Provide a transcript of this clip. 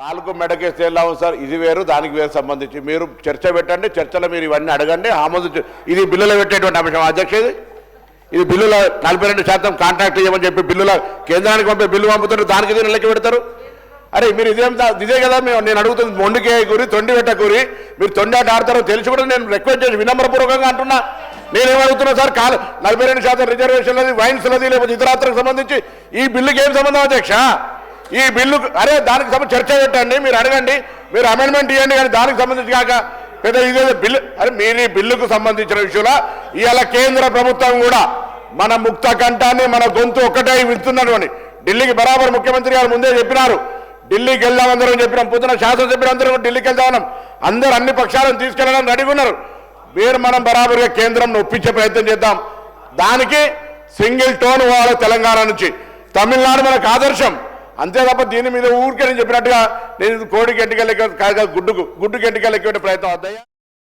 కాలుకు మెడకేస్తే ఎలా ఉంది సార్? ఇది వేరు దానికి వేరు సంబంధించి. మీరు చర్చ పెట్టండి చర్చలో మీరు ఇవన్నీ అడగండి. ఆమోదించు ఇది బిల్లులో పెట్టేటువంటి అంశం. అధ్యక్ష ఇది? ఇది బిల్లుల నలభై రెండు శాతం కాంట్రాక్ట్ ఇవ్వమని చెప్పి బిల్లుల కేంద్రానికి పంపే బిల్లు పంపుతారు దానికి దీన్ని లెక్క పెడతారు? అరే మీరు ఇదేం ఇదే కదా మేము నేను అడుగుతుంది మొండికే గురి తొండి పెట్ట కూరి మీరు తొండాట ఆడతారో తెలిసి కూడా నేను రిక్వెస్ట్ చేసి వినమ్రపూర్వకంగా అంటున్నా. నేనేమడుగుతున్నా సార్? కాలు నలభై రెండు శాతం రిజర్వేషన్లది వైన్స్లది లేకపోతే ఇతరాత్రకు సంబంధించి ఈ బిల్లుకి ఏం సంబంధం అధ్యక్ష? ఈ బిల్లు అరే దానికి సంబంధించి చర్చ పెట్టండి మీరు అడగండి మీరు అమెండ్మెంట్ ఇవ్వండి కానీ దానికి సంబంధించి కాక పెద్ద ఇదేదో బిల్లు. అరే మీరు ఈ బిల్లుకు సంబంధించిన విషయంలో ఇవాళ కేంద్ర ప్రభుత్వం కూడా మన ముక్త కంఠాన్ని మన గొంతు ఒక్కటే విడుతున్నాడు అని. ఢిల్లీకి బరాబర్ ముఖ్యమంత్రి గారు ముందే చెప్పినారు. ఢిల్లీకి వెళ్దాం అందరం చెప్పినాం పొద్దున శాసనసభ్యులు అందరం కూడా ఢిల్లీకి వెళ్దామన్నాం అందరూ అన్ని పక్షాలను తీసుకెళ్ళడానికి రెడీగా ఉన్నారు. మీరు మనం బరాబర్గా కేంద్రం ఒప్పించే ప్రయత్నం చేద్దాం. దానికి సింగిల్ టోన్ పోవాలి తెలంగాణ నుంచి. తమిళనాడు మనకు ఆదర్శం. అంతే తప్ప దీని మీద ఊరికే నేను చెప్పినట్టుగా నేను కోడికి ఎంటికలెక్క కాదు గుడ్డుకు గుడ్డుకి ఎంటికలెక్కే ప్రయత్నం వద్దయ్యా.